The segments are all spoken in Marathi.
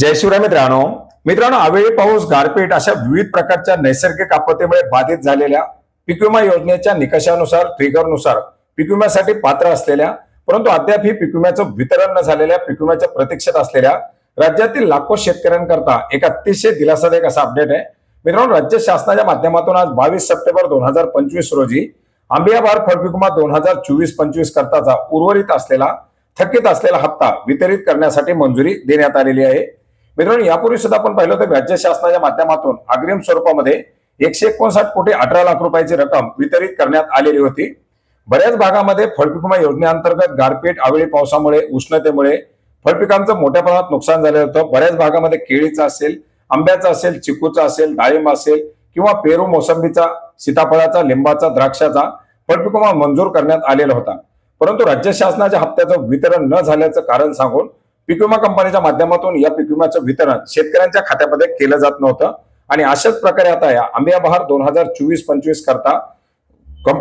जय शिवराय मित्रांनो. मित्रांनो अवेळी पाऊस गारपीट अशा विविध प्रकारच्या नैसर्गिक आपत्तीमुळे बाधित झालेल्या पीक विमा योजनेच्या निकषानुसार ट्रिगरनुसार पीक विम्यासाठी पात्र असलेल्या परंतु अद्याप ही पीक विम्याचं वितरण न झालेल्या पीक विम्याच्या प्रतीक्षेत असलेल्या राज्यातील लाखो शेतकऱ्यांकरता एक अतिशय दिलासादायक असा अपडेट आहे. मित्रांनो राज्य शासनाच्या माध्यमातून आज बावीस सप्टेंबर दोन हजार पंचवीस रोजी आंबियाबार फळपीक विमा दोन हजार चोवीस पंचवीस करताचा उर्वरित असलेला थकीत असलेला हप्ता वितरित करण्यासाठी मंजुरी देण्यात आलेली आहे. मित्रांनो यापूर्वी सुद्धा आपण पाहिलं होतं राज्य शासनाच्या माध्यमातून अग्रिम स्वरूपामध्ये एकशे एकोणसाठ कोटी अठरा लाख रुपयाची रक्कम वितरित करण्यात आलेली होती. बऱ्याच भागामध्ये फळपिकमा योजनेअंतर्गत गारपीट आवेळी पावसामुळे उष्णतेमुळे फळपिकांचं मोठ्या प्रमाणात नुकसान झालं होतं. बऱ्याच भागामध्ये केळीचं असेल आंब्याचं असेल चिकूचा असेल डाळिंब असेल किंवा पेरू मोसंबीचा सीताफळाचा लिंबाचा द्राक्षाचा फळपिकमा मंजूर करण्यात आलेला होता. परंतु राज्य शासनाच्या हप्त्याचं वितरण न झाल्याचं कारण सांगून पीक विमा कंपनीच्या माध्यमातून या पीक विम्याचं वितरण शेतकऱ्यांच्या खात्यामध्ये केलं जात नव्हतं. आणि अशाच प्रकारे आता या आंबिया बहार दोन हजार चोवीस पंचवीस करता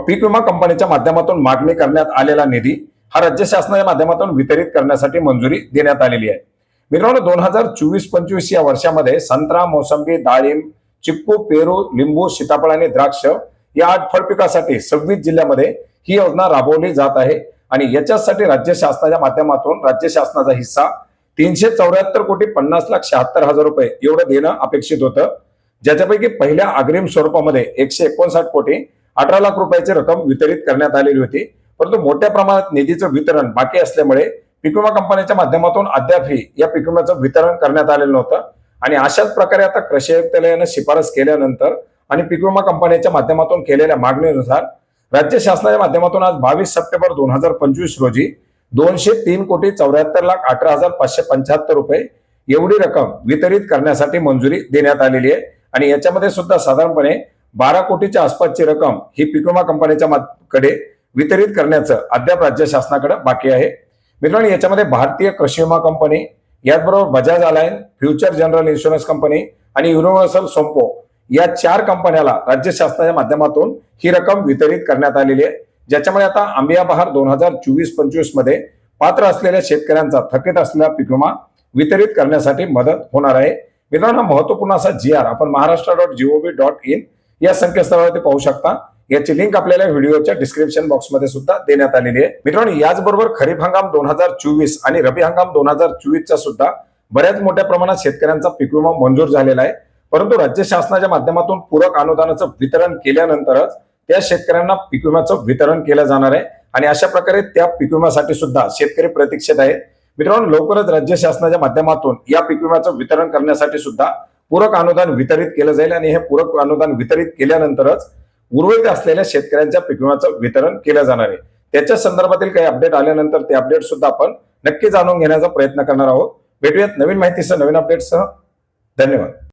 पीक विमा कंपनीच्या माध्यमातून मागणी करण्यात आलेला निधी हा राज्य शासनाच्या माध्यमातून वितरित करण्यासाठी मंजुरी देण्यात आलेली आहे. मित्रांनो दोन हजार चोवीस पंचवीस या वर्षामध्ये संत्रा मोसंबी डाळिंब चिक्कू पेरू लिंबू सीताफळ आणि द्राक्ष या आठ फळपिकासाठी सव्वीस जिल्ह्यामध्ये ही योजना राबवली जात आहे. आणि याच्यासाठी राज्य शासनाच्या माध्यमातून राज्य शासनाचा हिस्सा तीनशे चौऱ्याहत्तर कोटी पन्नास लाख शहात्तर हजार रुपये एवढं देणं अपेक्षित होतं. ज्याच्यापैकी पहिल्या अग्रिम स्वरूपामध्ये एकशे एकोणसाठ कोटी अठरा लाख रुपयाची रक्कम वितरित करण्यात आलेली होती. परंतु मोठ्या प्रमाणात निधीचं वितरण बाकी असल्यामुळे पीक विमा कंपनीच्या माध्यमातून अद्यापही या पीक विम्याचं वितरण करण्यात आलेलं नव्हतं. आणि अशाच प्रकारे आता कृषी आयुक्तालयानं शिफारस केल्यानंतर आणि पीक विमा कंपनीच्या माध्यमातून केलेल्या मागणीनुसार राज्य शासनाच्या माध्यमातून आज बावीस सप्टेंबर दोन हजार पंचवीस रोजी दोनशे तीन कोटी चौऱ्याहत्तर लाख अठरा हजार पाचशे पंच्याहत्तर रुपये एवढी रक्कम वितरित करण्यासाठी मंजुरी देण्यात आलेली आहे. आणि याच्यामध्ये सुद्धा साधारणपणे बारा कोटीच्या आसपासची रक्कम ही पिकोमा विमा कंपनीच्या मा- कडे वितरित करण्याचं अद्याप राज्य शासनाकडे बाकी आहे. मित्रांनो याच्यामध्ये भारतीय कृषी विमा कंपनी याचबरोबर Bajaj Allianz future general insurance company आणि युनिव्हर्सल सोम्पो या चार कंपन्याला राज्य शासनाच्या माध्यमातून ही रक्कम वितरित करण्यात आलेली आहे. ज्याच्यामुळे आता आंबिया बहार दोन हजार चोवीस पंचवीसमध्ये पात्र असलेल्या शेतकऱ्यांचा थकीत असलेला पीक विमा वितरित करण्यासाठी मदत होणार आहे. मित्रांनो महत्त्वपूर्ण असा जी आर आपण Maharashtra dot gov dot in या संकेतस्थळावरती पाहू शकता. याची लिंक आपल्याला व्हिडिओच्या डिस्क्रिप्शन बॉक्समध्ये सुद्धा देण्यात आलेली आहे. मित्रांनो याचबरोबर खरीप हंगाम दोन हजार चोवीस आणि रबी हंगाम दोन हजार चोवीसचा सुद्धा बऱ्याच मोठ्या प्रमाणात शेतकऱ्यांचा पीक विमा मंजूर झालेला आहे. परंतु राज्य शासनाच्या माध्यमातून पूरक अनुदानाचं वितरण केल्यानंतरच त्या शेतकऱ्यांना पीक विम्याचं वितरण केलं जाणार आहे. आणि अशा प्रकारे त्या पीक विम्यासाठी सुद्धा शेतकरी प्रतीक्षेत आहेत. मित्रांनो लवकरच राज्य शासनाच्या माध्यमातून या पीक विम्याचं वितरण करण्यासाठी सुद्धा पूरक अनुदान वितरित केलं जाईल. आणि हे पूरक अनुदान वितरित केल्यानंतरच उर्वरित असलेल्या शेतकऱ्यांच्या पीक विम्याचं वितरण केलं जाणार आहे. त्याच्या संदर्भातील काही अपडेट आल्यानंतर ते अपडेट सुद्धा आपण नक्की जाणून घेण्याचा प्रयत्न करणार आहोत. भेटूयात नवीन माहितीसह नवीन अपडेटसह धन्यवाद.